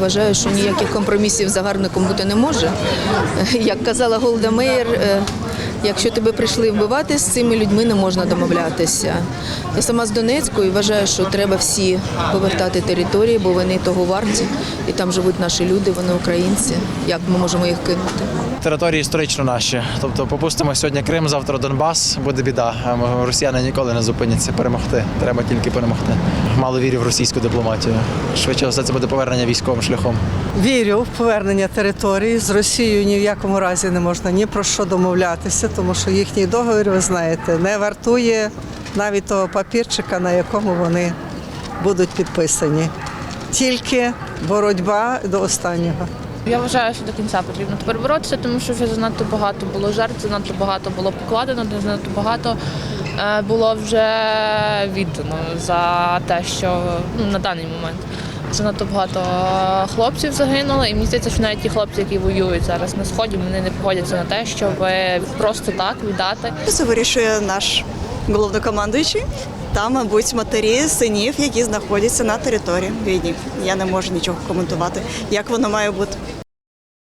вважаю, що ніяких компромісів з загарбником бути не може. Як казала Голда Меєр, е, якщо тебе прийшли вбивати, з цими людьми не можна домовлятися. Я сама з Донецьку і вважаю, що треба всі повертати території, бо вони того варті. І там живуть наші люди, вони українці. Як ми можемо їх кинути? Території історично наші. Тобто попустимо сьогодні Крим, завтра Донбас, буде біда. Росіяни ніколи не зупиняться перемогти. Треба тільки перемогти. Мало вірю в російську дипломатію. Швидше за все це буде повернення військовим шляхом. Вірю в повернення території. З Росією ні в якому разі не можна ні про що домовлятися, тому що їхній договір, ви знаєте, не вартує навіть того папірчика, на якому вони будуть підписані. Тільки боротьба до останнього. Я вважаю, що до кінця потрібно тепер боротися, тому що вже занадто багато було жертв, занадто багато було покладено, занадто багато було вже віддано за те, що ну, на даний момент. Занадто багато хлопців загинуло, і мені здається, що навіть ті хлопці, які воюють зараз на сході, вони не погодяться на те, щоб просто так віддати. Це вирішує наш головнокомандуючий та, мабуть, матері синів, які знаходяться на території війні. Я не можу нічого коментувати, як воно має бути.